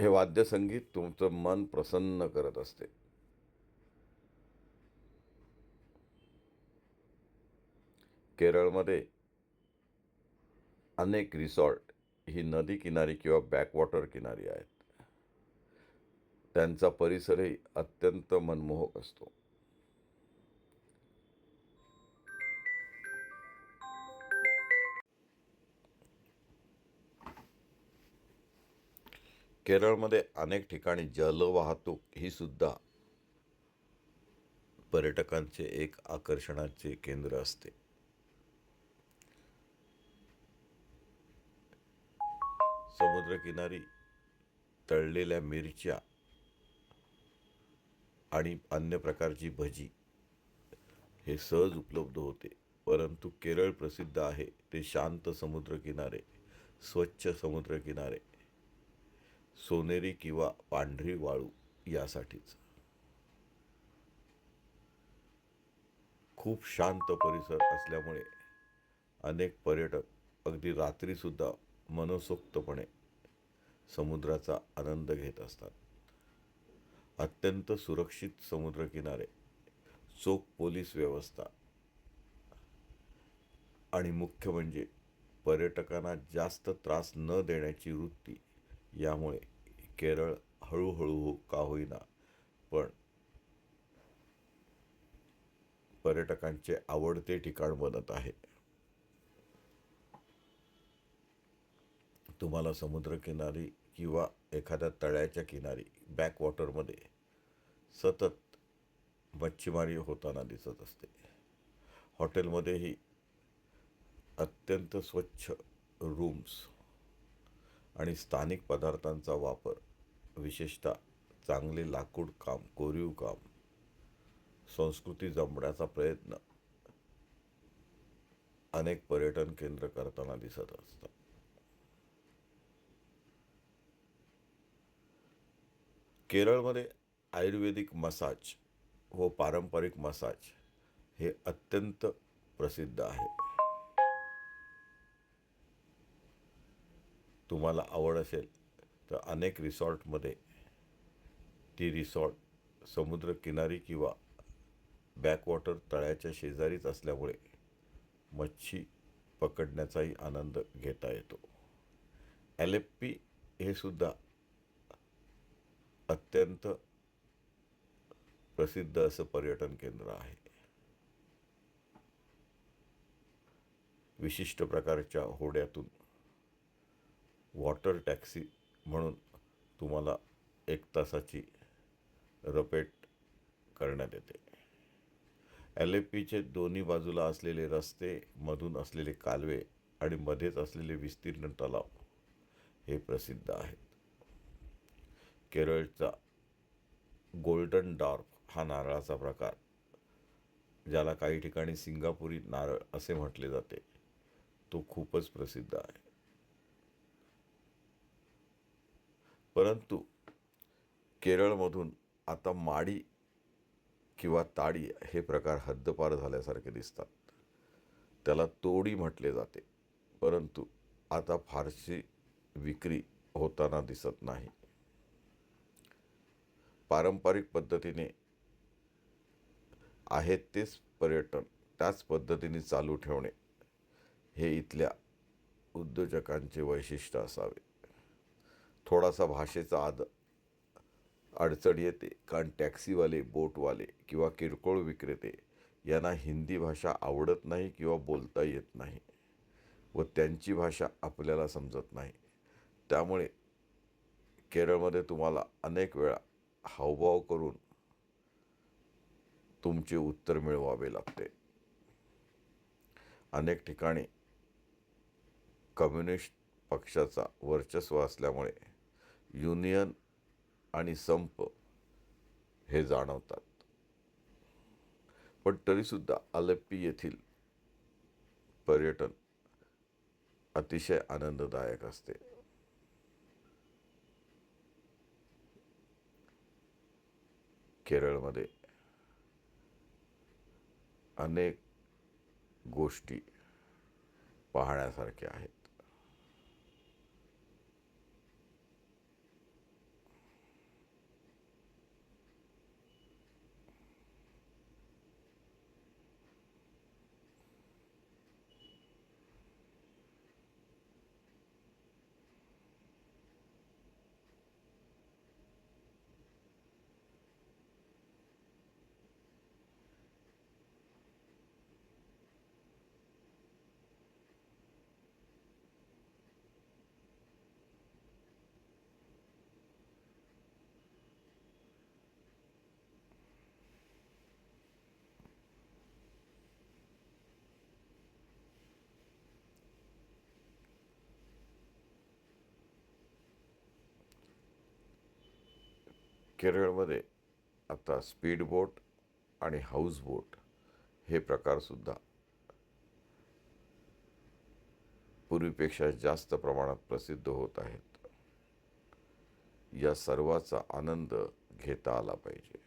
हे वाद्यसंगीत तुमचं मन प्रसन्न करत असते. केरळमध्ये अनेक रिसॉर्ट ही नदी किनारी किंवा बॅकवॉटर किनारी आहेत. त्यांचा परिसरही अत्यंत मनमोहक असतो. केरळमध्ये अनेक ठिकाणी जलवाहतूक ही सुद्धा पर्यटकांचे एक आकर्षणाचे केंद्र असते. समुद्रकिनारी तळलेल्या मिरच्या आणि अन्य प्रकारची भजी हे सहज उपलब्ध होते. परंतु केरळ प्रसिद्ध आहे ते शांत समुद्रकिनारे स्वच्छ समुद्रकिनारे. सोनेरी किंवा पांढरी वाळू यासाठीच. खूप शांत परिसर असल्यामुळे अनेक पर्यटक अगदी रात्रीसुद्धा मनसोक्तपणे समुद्राचा आनंद घेत असतात. अत्यंत सुरक्षित समुद्रकिनारे चोख पोलीस व्यवस्था आणि मुख्य म्हणजे पर्यटकांना जास्त त्रास न देण्याची वृत्ती यामुळे केरळ हळूहळू का होईना पण पर्यटकांचे आवडते ठिकाण बनत आहे. तुम्हाला समुद्रकिनारी किंवा एखाद्या तळ्याच्या किनारी बॅकवॉटरमध्ये सतत मच्छीमारी होताना दिसत असते. हॉटेलमध्येही अत्यंत स्वच्छ रूम्स आणि स्थानिक पदार्थांचा वापर विशेषतः चांगले लाकूड काम कोरीव काम संस्कृती जमण्याचा प्रयत्न अनेक पर्यटन केंद्र करताना दिसत असतात. केरळमध्ये आयुर्वेदिक मसाज व पारंपरिक मसाज हे अत्यंत प्रसिद्ध आहे. तुम्हाला आवड असेल तर अनेक रिसॉर्टमध्ये ती रिसॉर्ट समुद्रकिनारी किंवा बॅकवॉटर तळ्याच्या शेजारीच असल्यामुळे मच्छी पकडण्याचाही आनंद घेता येतो. ॲलेप्पी हे सुद्धा अत्यंत प्रसिद्ध असं पर्यटन केंद्र आहे. विशिष्ट प्रकारच्या होड्यातून वॉटर टॅक्सी म्हणून तुम्हाला एक तासाची रपेट करण्यात येते. एल पीचे दोन्ही बाजूला असलेले रस्ते मधून असलेले कालवे आणि मध्येच असलेले विस्तीर्ण तलाव हे प्रसिद्ध आहेत. केरळचा गोल्डन डॉर्फ हा नारळाचा प्रकार ज्याला काही ठिकाणी सिंगापुरी नारळ असे म्हटले जाते तो खूपच प्रसिद्ध आहे. परंतु केरळमधून आता माडी किंवा ताडी हे प्रकार हद्दपार झाल्यासारखे दिसतात. त्याला तोडी म्हटले जाते. परंतु आता फारशी विक्री होताना दिसत नाही. पारंपरिक पद्धतीने आहेत तेच पर्यटन त्याच पद्धतीने चालू ठेवणे. हे इथल्या उद्योजकांचे वैशिष्ट्य असावे. थोडासा भाषेचा आद अडचण येते. कारण टॅक्सीवाले बोटवाले किंवा किरकोळ विक्रेते यांना हिंदी भाषा आवडत नाही किंवा बोलता येत नाही व त्यांची भाषा आपल्याला समजत नाही. त्यामुळे केरळमध्ये तुम्हाला अनेक वेळा हावभाव करून तुमचे उत्तर मिळवावे लागते. अनेक ठिकाणी कम्युनिस्ट पक्षाचा वर्चस्व असल्यामुळे युनियन आणि संप हे जाणवतात. पण तरीसुद्धा अलेप्पी येथील पर्यटन अतिशय आनंददायक असते. केरळमध्ये अनेक गोष्टी पाहण्यासारख्या आहेत. केरळमध्ये आता स्पीड बोट आणि हाऊस बोट हे प्रकारसुद्धा पूर्वीपेक्षा जास्त प्रमाणात प्रसिद्ध होत आहेत. या सर्वाचा आनंद घेता आला पाहिजे.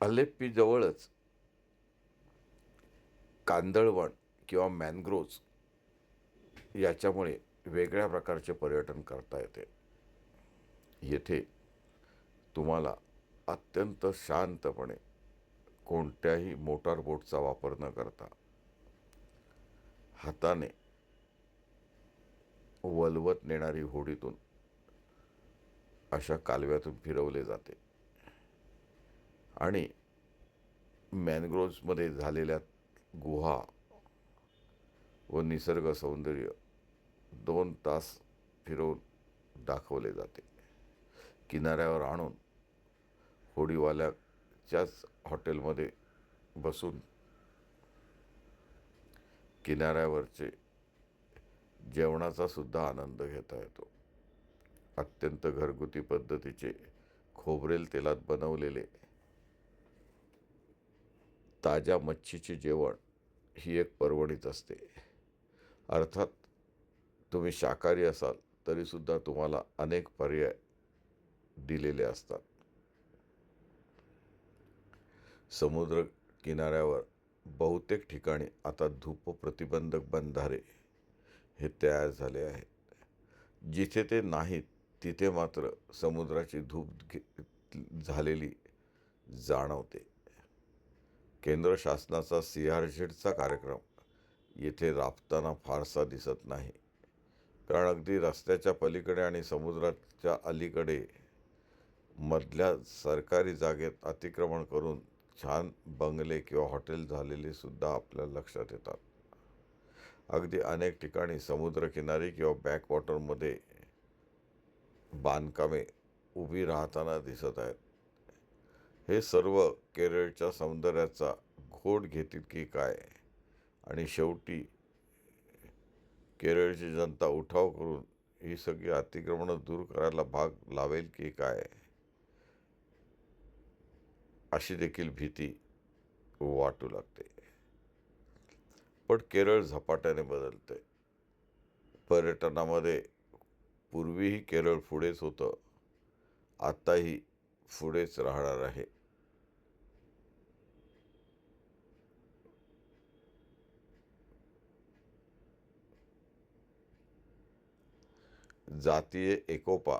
अलेप्पी जवळच कांदळवण किंवा मॅनग्रोव्ज याच्यामुळे वेगळ्या प्रकारचे पर्यटन करता येते. येथे तुम्हाला अत्यंत शांतपणे कोणत्याही मोटार बोटचा वापर न करता हाताने वलवत नेणारी होडीतून अशा कालव्यातून फिरवले जाते. आणि मॅनग्रोव्जमध्ये झालेल्या गुहा व निसर्ग सौंदर्य दोन तास फिरवून दाखवले जाते. किनाऱ्यावर आणून होडीवाल्याच्याच हॉटेलमध्ये बसून किनाऱ्यावरचे जेवणाचा सुद्धा आनंद घेता येतो. अत्यंत घरगुती पद्धतीचे खोबरेल तेलात बनवलेले ताज्या मच्छीचे जेवण ही एक पर्वणीच असते. अर्थात तुम्ही शाकाहारी असाल तरीसुद्धा तुम्हाला अनेक पर्याय दिलेले असतात. समुद्र किनाऱ्यावर बहुतेक ठिकाणी आता धूप प्रतिबंधक बंधारे हे तयार झाले आहेत. जिथे ते नाहीत तिथे मात्र समुद्राची धूप घे- झालेली जाणवते. केंद्र शासनाचा सी आर झेडचा कार्यक्रम येथे राबताना फारसा दिसत नाही. कारण अगदी रस्त्याच्या पलीकडे आणि समुद्राच्या अलीकडे मधल्या सरकारी जागेत अतिक्रमण करून छान बंगले किंवा हॉटेल झालेलेसुद्धा आपल्या लक्षात येतात. अगदी अनेक ठिकाणी समुद्रकिनारी किंवा बॅकवॉटरमध्ये बांधकामे उभी राहताना दिसत आहेत. हे सर्व केरळच्या सौंदर्याचा घोट घेतील की काय? आणि शेवटी केरळची जनता उठाव करून ही सगळी अतिक्रमणं दूर करायला भाग लावेल की काय? अशी देखील भीती वाटू लागते. पण केरळ झपाट्याने बदलते पर्यटनामध्ये पूर्वीही केरळ पुढेच होतं. आत्ताही पुढेच राहणार आहे. जातीय एकोपा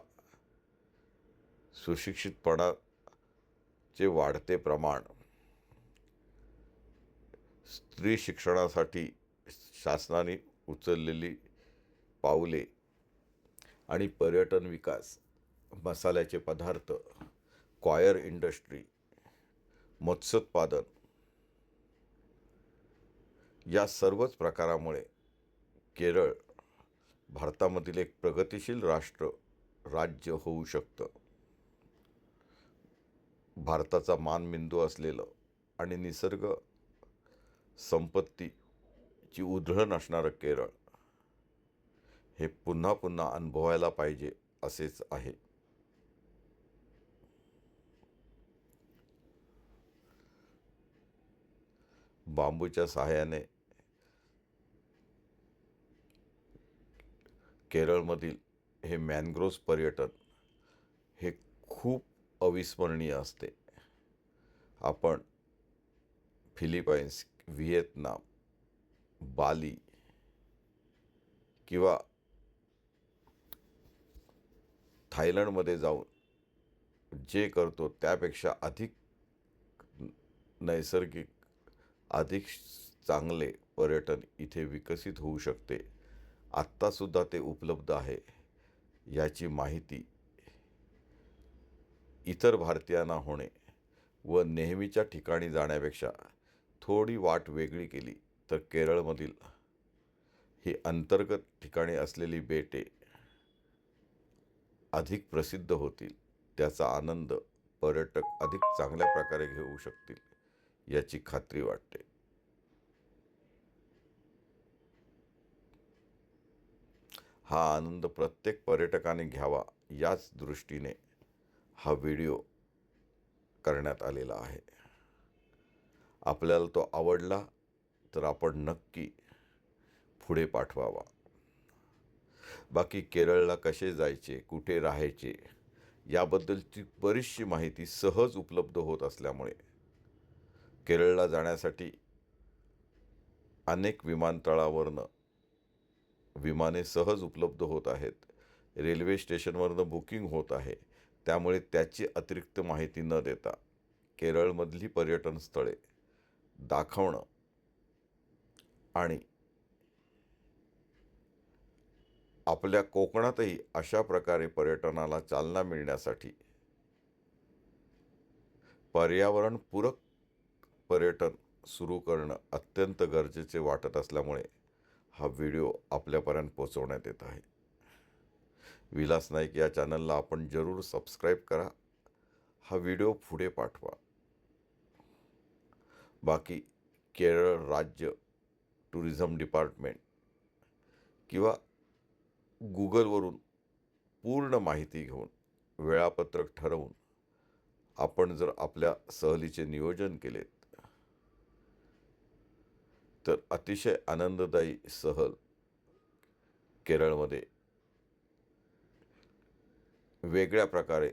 सुशिक्षितपणाचे वाढते प्रमाण स्त्री शिक्षणासाठी शासनाने उचललेली पावले आणि पर्यटन विकास मसाल्याचे पदार्थ क्वायर इंडस्ट्री मत्स्योत्पादन या सर्वच प्रकारामुळे केरळ भारतामधील एक प्रगतिशील राष्ट्र राज्य होऊ शकतं. भारताचा मानबिंदू असलेलं आणि निसर्ग संपत्तीची उधळण असणारं केरळ हे पुन्हा पुन्हा अनुभवायला पाहिजे असेच आहे. बांबूच्या सहाय्याने केरळमधील हे मॅनग्रोव्ज पर्यटन हे खूप अविस्मरणीय असते. आपण फिलिपाईन्स व्हिएतनाम बाली किंवा थायलंडमध्ये जाऊन जे करतो त्यापेक्षा अधिक नैसर्गिक अधिक चांगले पर्यटन इथे विकसित होऊ शकते. आत्तासुद्धा ते उपलब्ध आहे याची माहिती इतर भारतीयांना होणे व नेहमीच्या ठिकाणी जाण्यापेक्षा थोडी वाट वेगळी केली तर केरळमधील ही अंतर्गत ठिकाणी असलेली बेटे अधिक प्रसिद्ध होतील त्याचा आनंद पर्यटक अधिक चांगल्या प्रकारे घेऊ शकतील याची खात्री वाटते. हा आनंद प्रत्येक पर्यटकाने घ्यावा याच दृष्टीने हा व्हिडिओ करण्यात आलेला आहे. आपल्याला तो आवडला तर आपण नक्की पुढे पाठवावा. बाकी केरळला कसे जायचे कुठे राहायचे याबद्दलची बरीचशी माहिती सहज उपलब्ध होत असल्यामुळे केरळला जाण्यासाठी अनेक विमानतळावरनं विमाने सहज उपलब्ध होत आहेत. रेल्वे स्टेशनवरनं बुकिंग होत आहे. त्यामुळे त्याची अतिरिक्त माहिती न देता केरळमधली पर्यटन स्थळे दाखवणं आणि आपल्या कोकणातही अशा प्रकारे पर्यटनाला चालना मिळण्यासाठी पर्यावरणपूरक पर्यटन सुरू करणं अत्यंत गरजेचे वाटत असल्यामुळे हा व्हिडिओ आपल्यापर्यंत पोचवण्यात येत आहे. विलास नाईक या चॅनलला आपण जरूर सबस्क्राईब करा. हा व्हिडिओ पुढे पाठवा. बाकी केरळ राज्य टुरिझम डिपार्टमेंट किंवा गुगलवरून पूर्ण माहिती घेऊन वेळापत्रक ठरवून आपण जर आपल्या सहलीचे नियोजन केले तर अतिशय आनंददायी सहल केरळमध्ये वेगळ्या प्रकारे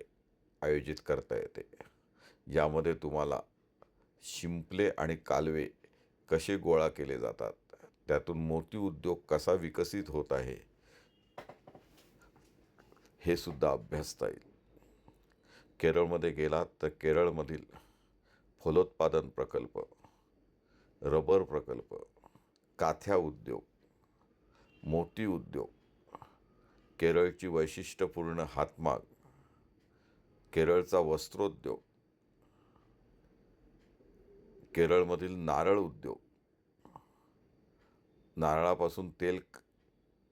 आयोजित करता येते. यामध्ये तुम्हाला शिंपले आणि कालवे कसे गोळा केले जातात त्यातून मोती उद्योग कसा विकसित होत आहे हे सुद्धा अभ्यासता येईल. केरळमध्ये गेलात तर केरळमधील फलोत्पादन प्रकल्प रबर प्रकल्प काथ्या उद्योग मोती उद्योग केरळची वैशिष्ट्यपूर्ण हातमाग केरळचा वस्त्रोद्योग केरळमधील नारळ उद्योग. नारळापासून तेल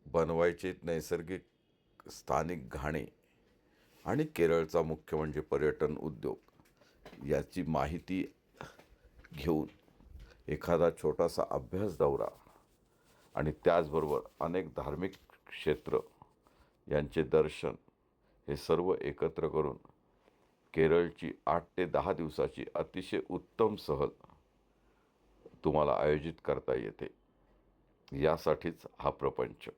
बनवायचे नैसर्गिक स्थानिक घाणे आणि केरळचा मुख्य म्हणजे पर्यटन उद्योग याची माहिती घेऊन एखादा छोटासा अभ्यास दौरा आणि त्याचबरोबर अनेक धार्मिक क्षेत्र यांचे दर्शन हे सर्व एकत्र करून केरळची आठ ते दहा दिवसाची अतिशय उत्तम सहल तुम्हाला आयोजित करता येते. यासाठीच हा प्रपंच.